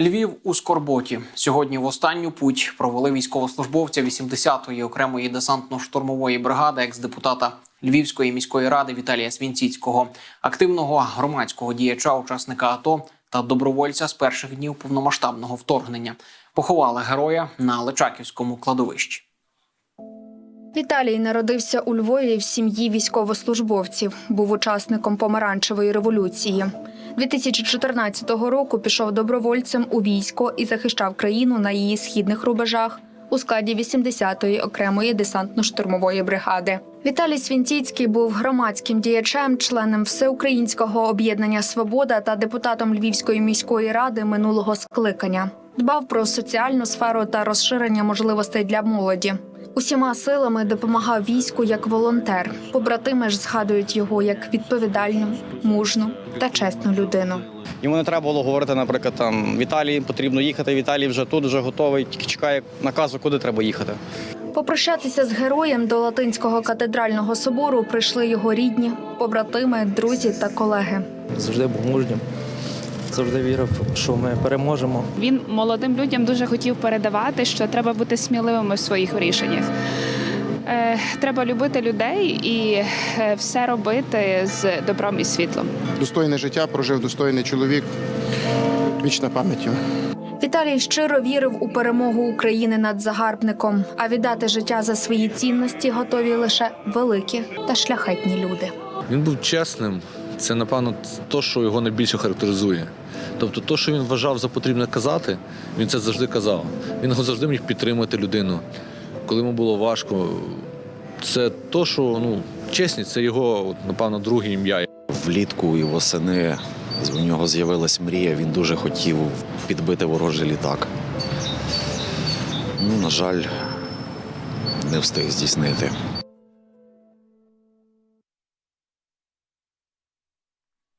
Львів у Скорботі сьогодні в останню путь провели військовослужбовця 80-ї окремої десантно-штурмової бригади, екс-депутата Львівської міської ради Віталія Свінціцького, активного громадського діяча, учасника АТО та добровольця з перших днів повномасштабного вторгнення. Поховали героя на Личаківському кладовищі. Віталій народився у Львові в сім'ї військовослужбовців. Був учасником помаранчевої революції. 2014 року пішов добровольцем у військо і захищав країну на її східних рубежах у складі 80-ї окремої десантно-штурмової бригади. Віталій Свінціцький був громадським діячем, членом всеукраїнського об'єднання Свобода та депутатом Львівської міської ради минулого скликання. Дбав про соціальну сферу та розширення можливостей для молоді. Усіма силами допомагав війську як волонтер. Побратими ж згадують його як відповідальну, мужну та чесну людину. Йому не треба було говорити, наприклад, там Віталій потрібно їхати. Віталій вже тут, вже готовий, тільки чекає наказу, куди треба їхати. Попрощатися з героєм до Латинського катедрального собору прийшли його рідні, побратими, друзі та колеги. завжди був мужнім, завжди вірив, що ми переможемо. Він молодим людям дуже хотів передавати, що треба бути сміливими в своїх рішеннях. Е, Треба любити людей і е, все робити з добром і світлом. достойне життя прожив достойний чоловік. Вічна пам'ять. Віталій щиро вірив у перемогу України над загарбником, а віддати життя за свої цінності готові лише великі та шляхетні люди. Він був чесним. Це, напевно, те, що його найбільше характеризує. Тобто, те, що він вважав за потрібне казати, він це завжди казав. Він завжди міг підтримати людину, коли йому було важко. Це те, що ну, чесність це його, напевно, друге ім'я. Влітку і восени у нього з'явилась мрія, він дуже хотів підбити ворожий літак. Ну, на жаль, не встиг здійснити.